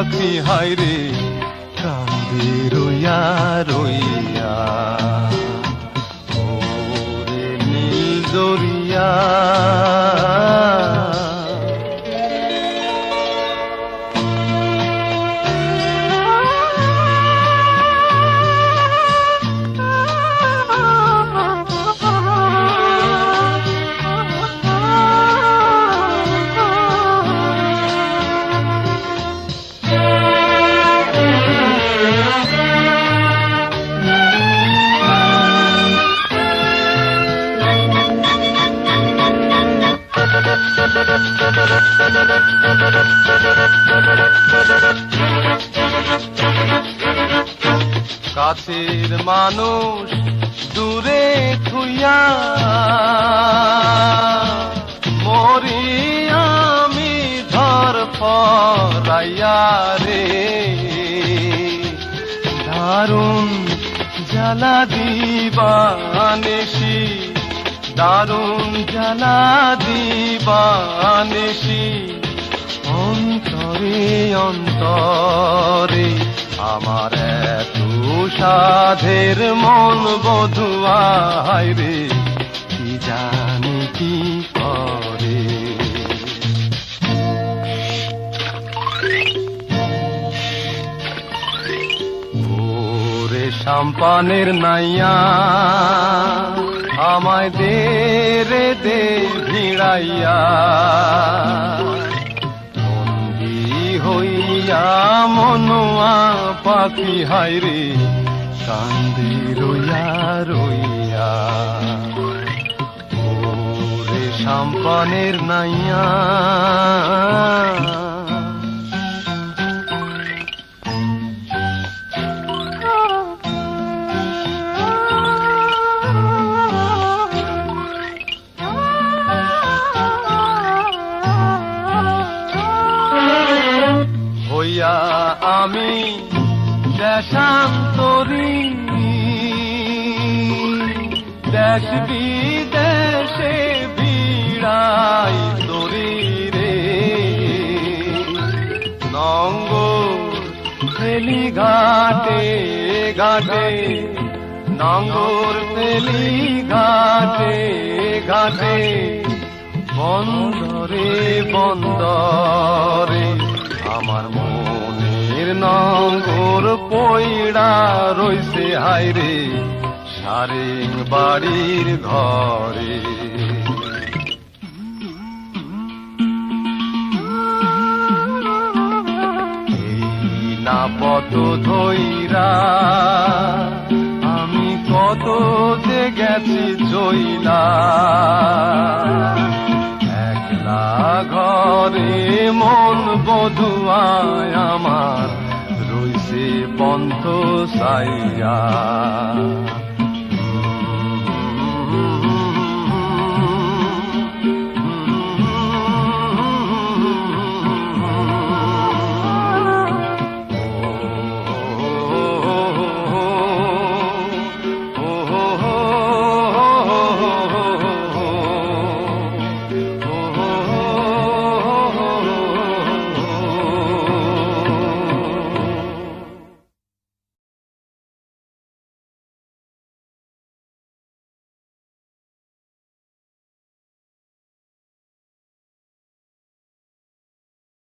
পাখি হাইরে কান্দে রইয়া রইয়া। কাছের মানুষ দূরে থুইয়া মরি আমি ধর ফরাইয়া রে। দারুণ জ্বালা দিবানেশি দারুণ জানা দিবানেশি। অন্তরে অন্তরে আমার এত সাধের মন বধুয়ায় রে, কি জানি কি করে? ওরে সাম্পানের নাইয়া আমায় দে রে দে ভিড়াইয়া। হইয়া মনোয়া পাখি হাইরে কান্দি রইয়া রইয়া। ওরে সাম্পানের নাইয়া আমি দেশান্তরী দেশ বিদেশে বিড়াই তরি রে নঙ্গ ফেলি ঘাটে ঘাটে নঙ্গর ফেলি ঘাটে ঘাটে বন্দরে বন্দরে আমার মনের নঙ্গর পইড়া রইছে হাইরে সারেং বাড়ির ঘরে। না ধইরা, আমি কত যে গেছি জইলা। একলা ঘরে মন বধুয়ায় আমার রইছে পন্থ সাইয়া।